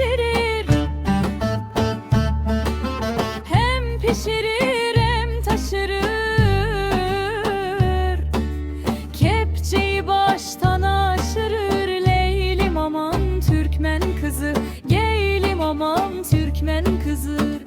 pişirir. Hem pişirir hem taşırır. Kepçeyi baştan aşırır. Leylim aman Türkmen kızı Geylim aman Türkmen kızı.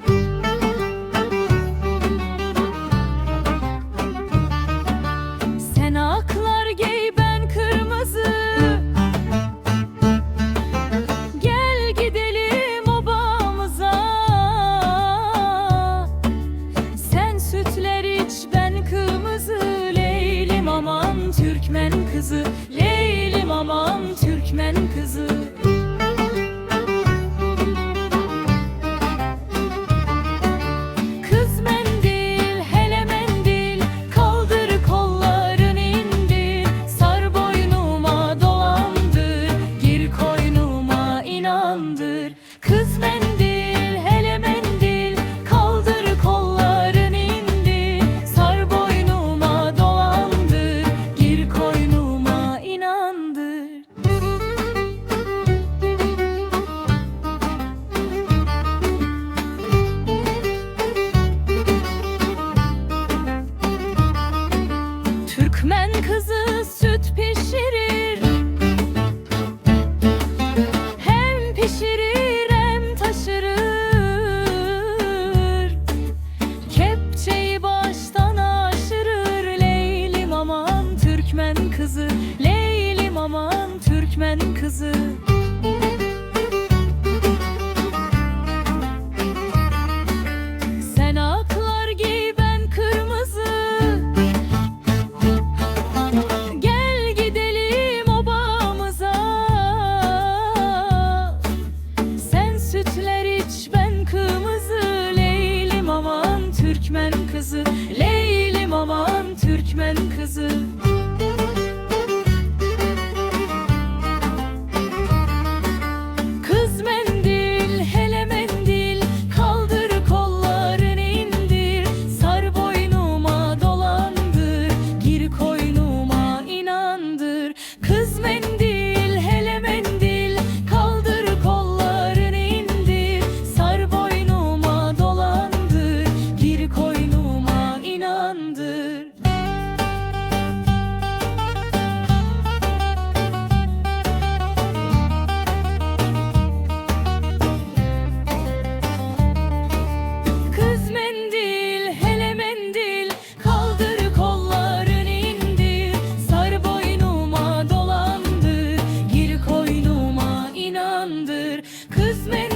Türkmen kızı Leylim aman Türkmen kızı Kız mendil, hele mendil, kaldır kolların indir, sar boynuma dolandır, gir koynuma inandır. Kız kızı. Leylim aman Türkmen kızı. Sen aklar giy ben kırmızı. Gel gidelim obamıza. Sen sütler iç ben kırmızı. Leylim aman Türkmen kızı. Leylim aman Türkmen kızı Kısmet